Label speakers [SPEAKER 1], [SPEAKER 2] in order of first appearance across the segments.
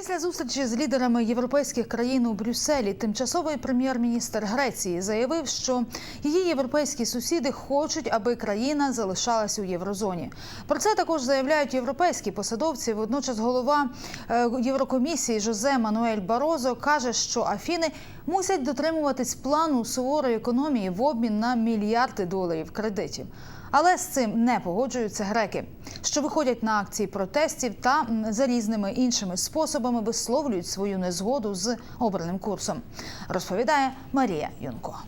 [SPEAKER 1] Після зустрічі з лідерами європейських країн у Брюсселі тимчасовий прем'єр-міністр Греції заявив, що її європейські сусіди хочуть, аби країна залишалась у єврозоні. Про це також заявляють європейські посадовці. Водночас голова е, Єврокомісії Жозе Мануель Барозо каже, що Афіни мусять дотримуватись плану суворої економії в обмін на мільярди доларів кредитів. Але з цим не погоджуються греки, що виходять на акції протестів та за різними іншими способами висловлюють свою незгоду з обраним курсом. Розповідає Марія Юнко.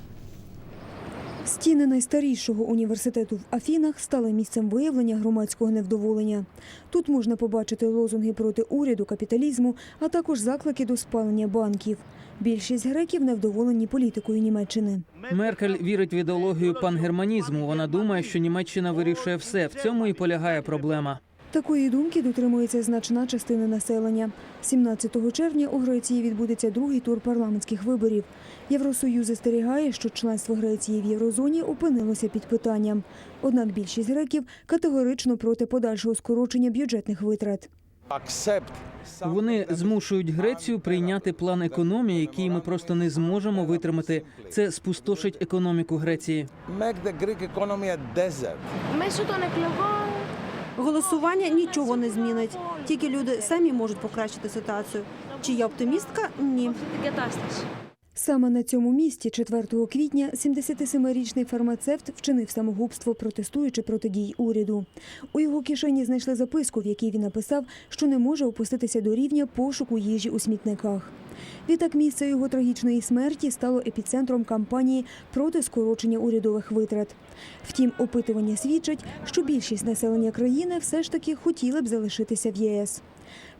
[SPEAKER 2] Стіни найстарішого університету в Афінах стали місцем виявлення громадського невдоволення. Тут можна побачити лозунги проти уряду, капіталізму, а також заклики до спалення банків. Більшість греків невдоволені політикою Німеччини.
[SPEAKER 3] Меркель вірить в ідеологію пангерманізму. Вона думає, що Німеччина вирішує все. В цьому і полягає проблема.
[SPEAKER 2] Такої думки дотримується значна частина населення. 17 червня у Греції відбудеться другий тур парламентських виборів. Євросоюз застерігає, що членство Греції в Єврозоні опинилося під питанням. Однак більшість греків категорично проти подальшого скорочення бюджетних витрат.
[SPEAKER 3] Вони змушують Грецію прийняти план економії, який ми просто не зможемо витримати. Це спустошить економіку Греції.
[SPEAKER 4] Make the Greek economy a desert.
[SPEAKER 5] Голосування нічого не змінить. Тільки люди самі можуть покращити ситуацію. Чи я оптимістка? Ні.
[SPEAKER 2] Саме на цьому місці, 4 квітня, 77-річний фармацевт вчинив самогубство, протестуючи проти дій уряду. У його кишені знайшли записку, в якій він написав, що не може опуститися до рівня пошуку їжі у смітниках. Відтак місце його трагічної смерті стало епіцентром кампанії проти скорочення урядових витрат. Втім, опитування свідчать, що більшість населення країни все ж таки хотіли б залишитися в ЄС.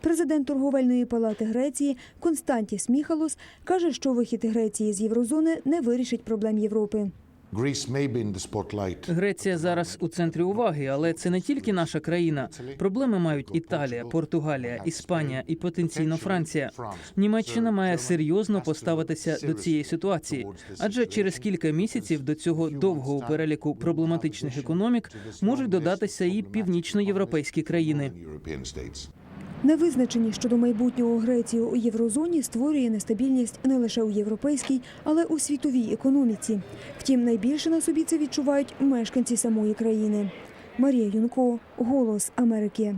[SPEAKER 2] Президент торговельної палати Греції Константіс Міхалос каже, що вихід Греції з єврозони не вирішить проблем Європи.
[SPEAKER 3] Греція зараз у центрі уваги, але це не тільки наша країна. Проблеми мають Італія, Португалія, Іспанія і потенційно Франція. Німеччина має серйозно поставитися до цієї ситуації, адже через кілька місяців до цього довгого переліку проблематичних економік можуть додатися і північноєвропейські країни.
[SPEAKER 2] Невизначеність щодо майбутнього Греції у єврозоні створює нестабільність не лише у європейській, але у світовій економіці. Втім, найбільше на собі це відчувають мешканці самої країни. Марія Юнко, Голос Америки.